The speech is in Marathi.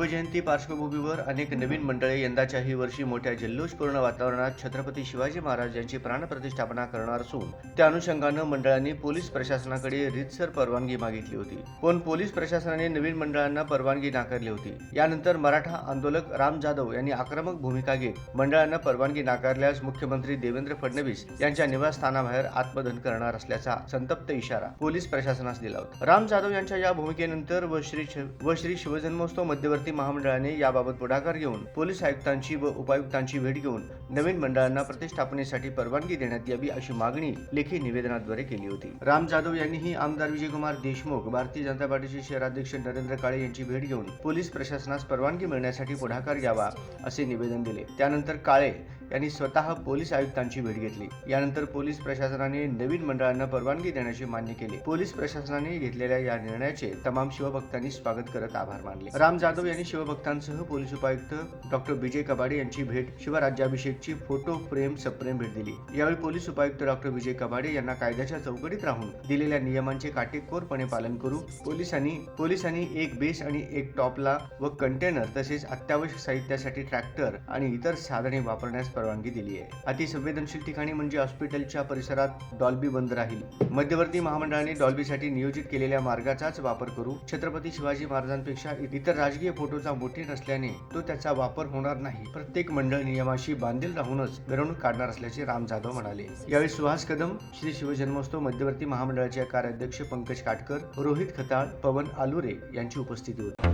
शिवजयंती पार्श्वभूमीवर अनेक नवीन मंडळे यंदाच्याही वर्षी मोठ्या जल्लोषपूर्ण वातावरणात छत्रपती शिवाजी महाराज यांची प्राणप्रतिष्ठापना करणार असून त्या अनुषंगानं मंडळांनी पोलीस प्रशासनाकडे रितसर परवानगी मागितली होती. पण पोलीस प्रशासनाने नवीन मंडळांना परवानगी नाकारली होती. यानंतर मराठा आंदोलक राम जाधव यांनी आक्रमक भूमिका घेत मंडळांना परवानगी नाकारल्यास मुख्यमंत्री देवेंद्र फडणवीस यांच्या निवासस्थानाबाहेर आत्मदहन करणार असल्याचा संतप्त इशारा पोलीस प्रशासनास दिला होता. राम जाधव यांच्या या भूमिकेनंतर व श्री व श्री शिवजन्मोत्सव मध्यवर्ती महामंडळाने याबाबत पुढाकार घेऊन पोलीस आयुक्तांची व उपायुक्तांची भेट घेऊन नवीन मंडळांना प्रतिष्ठापनेसाठी परवानगी देण्यात यावी अशी मागणी लेखी निवेदनाद्वारे केली होती. राम जाधव यांनीही आमदार विजयकुमार देशमुख भारतीय जनता पार्टीचे शहराध्यक्ष नरेंद्र काळे यांची भेट घेऊन पोलीस प्रशासनास परवानगी मिळण्यासाठी पुढाकार घ्यावा असे निवेदन दिले. त्यानंतर काळे यांनी स्वतः पोलीस आयुक्तांची भेट घेतली. यानंतर पोलीस प्रशासनाने नवीन मंडळांना परवानगी देण्याचे मान्य केले. पोलीस प्रशासनाने घेतलेल्या या निर्णयाचे तमाम शिवभक्तांनी स्वागत करत आभार मानले. राम जाधव यांनी शिवभक्तांसह पोलीस उपायुक्त डॉक्टर विजय कबाडे यांची भेट शिवराज्याभिषेकची फोटो फ्रेम सप्रेम भेट दिली. यावेळी पोलीस उपायुक्त डॉक्टर विजय कबाडे यांना कायद्याच्या चौकटीत राहून दिलेल्या नियमांचे काटेकोरपणे पालन करू पोलिसांनी पोलिसांनी एक बेस आणि एक टॉपला व कंटेनर तसेच अत्यावश्यक साहित्यासाठी ट्रॅक्टर आणि इतर साधने वापरण्यास परवानगी दिली आहे. अतिसंवेदनशील ठिकाणी म्हणजे हॉस्पिटलच्या परिसरात डॉल्बी बंद राहील. मध्यवर्ती महामंडळाने डॉल्बीसाठी नियोजित केलेल्या मार्गाचाच वापर करू छत्रपती शिवाजी महाराजांपेक्षा इतर राजकीय फोटोचा मोठे नसल्याने तो त्याचा वापर होणार नाही. प्रत्येक मंडळ नियमाशी बांधील राहूनच मिरवणूक काढणार असल्याचे राम जाधव म्हणाले. यावेळी सुहास कदम श्री शिवजन्मोत्सव मध्यवर्ती महामंडळाचे कार्याध्यक्ष पंकज काटकर रोहित खताळ पवन आलुरे यांची उपस्थिती होती.